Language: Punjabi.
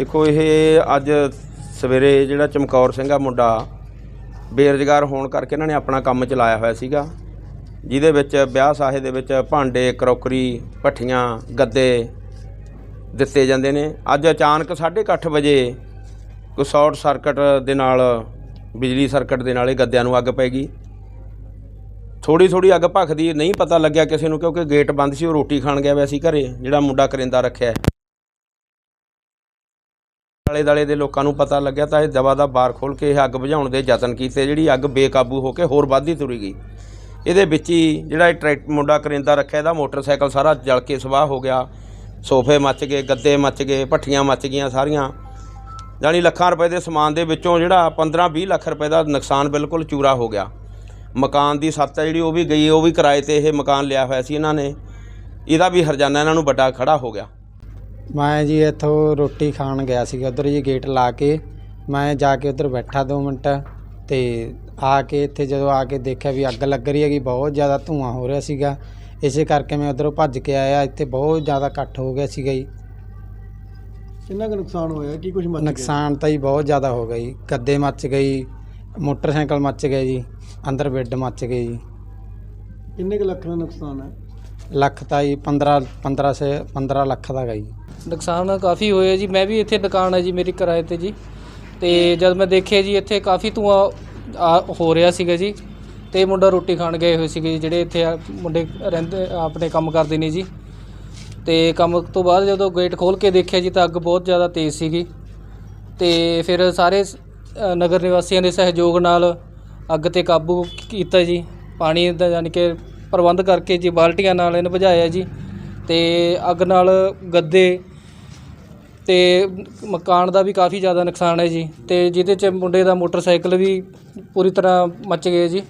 ਦੇਖੋ ਇਹ ਅੱਜ ਸਵੇਰੇ ਜਿਹੜਾ ਚਮਕੌਰ ਸਿੰਘ ਆ ਮੁੰਡਾ, ਬੇਰੁਜ਼ਗਾਰ ਹੋਣ ਕਰਕੇ ਇਹਨਾਂ ਨੇ ਆਪਣਾ ਕੰਮ ਚਲਾਇਆ ਹੋਇਆ ਸੀਗਾ, ਜਿਹਦੇ ਵਿੱਚ ਵਿਆਹ ਸਾਹੇ ਦੇ ਵਿੱਚ ਭਾਂਡੇ, ਕਰੋਕਰੀ, ਭੱਠੀਆਂ, ਗੱਦੇ ਦਿੱਤੇ ਜਾਂਦੇ ਨੇ। ਅੱਜ ਅਚਾਨਕ 8:30 ਵਜੇ ਕੋਈ ਸ਼ਾਰਟ ਸਰਕਟ ਦੇ ਨਾਲ, ਬਿਜਲੀ ਸਰਕਟ ਦੇ ਨਾਲ ਇਹ ਗੱਦਿਆਂ ਨੂੰ ਅੱਗ ਪੈ ਗਈ। ਥੋੜੀ ਥੋੜੀ ਅੱਗ ਭਖਦੀ, ਨਹੀਂ ਪਤਾ ਲੱਗਿਆ ਕਿਸੇ ਨੂੰ ਕਿਉਂਕਿ ਗੇਟ ਬੰਦ ਸੀ, ਉਹ ਰੋਟੀ ਖਾਣ ਗਿਆ ਹੋਇਆ ਸੀ ਘਰੇ, ਜਿਹੜਾ ਮੁੰਡਾ ਕਰਿੰਦਾ ਰੱਖਿਆ। ਆਲੇ ਦਾਲੇ ਦੇ ਲੋਕਾਂ ਨੂੰ ਪਤਾ ਲੱਗਿਆ ਤਾਂ ਇਹ ਦਵਾ ਦਾ ਬਾਰ ਖੋਲ ਕੇ ਇਹ ਅੱਗ ਬੁਝਾਉਣ ਦੇ ਯਤਨ ਕੀਤੇ, ਜਿਹੜੀ ਅੱਗ ਬੇਕਾਬੂ ਹੋ ਕੇ ਹੋਰ ਵੱਧਦੀ ਤੁਰੀ ਗਈ। ਇਹਦੇ ਵਿੱਚ ਹੀ ਜਿਹੜਾ ਇਹ ਟਰੈਕ ਮੁੰਡਾ ਕਰਿੰਦਾ ਰੱਖਿਆ, ਇਹਦਾ ਮੋਟਰਸਾਈਕਲ ਸਾਰਾ ਜਲ ਕੇ ਸਵਾਹ ਹੋ ਗਿਆ। ਸੋਫੇ ਮੱਚ ਗਏ, ਗੱਦੇ ਮੱਚ ਗਏ, ਭੱਠੀਆਂ ਮੱਚ ਗਈਆਂ ਸਾਰੀਆਂ। ਜਾਣੀ ਲੱਖਾਂ ਰੁਪਏ ਦੇ ਸਮਾਨ ਦੇ ਵਿੱਚੋਂ ਜਿਹੜਾ 15-20 ਲੱਖ ਰੁਪਏ ਦਾ ਨੁਕਸਾਨ ਬਿਲਕੁਲ ਚੂਰਾ ਹੋ ਗਿਆ। ਮਕਾਨ ਦੀ ਸੱਤ ਹੈ ਜਿਹੜੀ ਉਹ ਵੀ ਗਈ, ਉਹ ਵੀ ਕਿਰਾਏ ਤੇ ਇਹ ਮਕਾਨ ਲਿਆ ਹੋਇਆ ਸੀ ਇਹਨਾਂ ਨੇ। ਇਹਦਾ ਵੀ ਹਰਜਾਨਾ ਇਹਨਾਂ ਨੂੰ ਵੱਡਾ ਖੜਾ ਹੋ ਗਿਆ। ਮੈਂ ਜੀ ਇੱਥੋਂ ਰੋਟੀ ਖਾਣ ਗਿਆ ਸੀਗਾ ਉਧਰ ਜੀ ਗੇਟ ਲਾ ਕੇ। ਮੈਂ ਜਾ ਕੇ ਉਧਰ ਬੈਠਾ 2 ਮਿੰਟ ਤੇ ਆ ਕੇ ਇੱਥੇ ਜਦੋਂ ਆ ਕੇ ਦੇਖਿਆ ਵੀ ਅੱਗ ਲੱਗ ਰਹੀ ਹੈਗੀ ਬਹੁਤ ਜ਼ਿਆਦਾ ਧੂਆਂ ਹੋ ਰਿਹਾ ਸੀਗਾ। ਇਸੇ ਕਰਕੇ ਮੈਂ ਉਧਰੋਂ ਭੱਜ ਕੇ ਆਇਆ ਇੱਥੇ ਬਹੁਤ ਜ਼ਿਆਦਾ ਇਕੱਠ ਹੋ ਗਿਆ ਸੀਗਾ ਜੀ। ਕਿੰਨਾ ਕੁ ਨੁਕਸਾਨ ਹੋਇਆ ਕੀ ਕੁਝ ਮੱਚ ਗਿਆ? ਨੁਕਸਾਨ ਤਾਂ ਜੀ ਬਹੁਤ ਜ਼ਿਆਦਾ ਹੋ ਗਿਆ ਜੀ। ਗੱਦੇ ਮੱਚ ਗਈ ਮੋਟਰਸਾਈਕਲ ਮੱਚ ਗਏ ਜੀ ਅੰਦਰ ਬੈੱਡ ਮੱਚ ਗਏ ਜੀ। ਕਿੰਨੇ ਕੁ ਲੱਖ ਦਾ ਨੁਕਸਾਨ ਹੈ? ਲੱਖ ਤਾਂ ਜੀ 15 15 ਸੇ 15 ਲੱਖ ਦਾ ਹੈਗਾ ਜੀ। ਨੁਕਸਾਨ ਕਾਫੀ ਹੋਇਆ ਜੀ। ਮੈਂ ਵੀ ਇੱਥੇ ਦੁਕਾਨ ਹੈ ਜੀ ਮੇਰੀ ਕਿਰਾਏ ਤੇ ਜੀ। ਤੇ ਜਦ ਮੈਂ ਦੇਖਿਆ ਜੀ ਇੱਥੇ ਕਾਫੀ ਧੂਆਂ ਆ ਹੋ ਰਿਹਾ ਸੀਗਾ ਜੀ। ਤੇ ਮੁੰਡਾ ਰੋਟੀ ਖਾਣ ਗਏ ਹੋਏ ਸੀਗੇ ਜੀ, ਜਿਹੜੇ ਇੱਥੇ ਆ ਮੁੰਡੇ ਰਹਿੰਦੇ ਆਪਣੇ ਕੰਮ ਕਰਦੇ ਨੇ ਜੀ। ਤੇ ਕੰਮ ਤੋਂ ਬਾਅਦ ਜਦੋਂ ਗੇਟ ਖੋਲ ਕੇ ਦੇਖਿਆ ਜੀ ਤਾਂ ਅੱਗ ਬਹੁਤ ਜ਼ਿਆਦਾ ਤੇਜ਼ ਸੀਗੀ। ਤੇ ਫਿਰ ਸਾਰੇ ਨਗਰ ਨਿਵਾਸੀਆਂ ਦੇ ਸਹਿਯੋਗ ਨਾਲ ਅੱਗ ਤੇ ਕਾਬੂ ਕੀਤਾ ਜੀ। ਪਾਣੀ ਦਾ ਯਾਨੀ ਕਿ ਪ੍ਰਬੰਧ ਕਰਕੇ ਜੀ ਬਾਲਟੀਆਂ ਨਾਲ ਇਹਨੂੰ ਬੁਝਾਇਆ ਜੀ। ਤੇ ਅੱਗ ਨਾਲ ਗੱਦੇ ਤੇ ਮਕਾਨ ਦਾ ਵੀ ਕਾਫੀ ਜ਼ਿਆਦਾ ਨੁਕਸਾਨ ਹੈ ਜੀ। ਅਤੇ ਜਿਹਦੇ ਚ ਮੁੰਡੇ ਦਾ ਮੋਟਰਸਾਈਕਲ ਵੀ ਪੂਰੀ ਤਰ੍ਹਾਂ ਮੱਚ ਗਿਆ ਜੀ।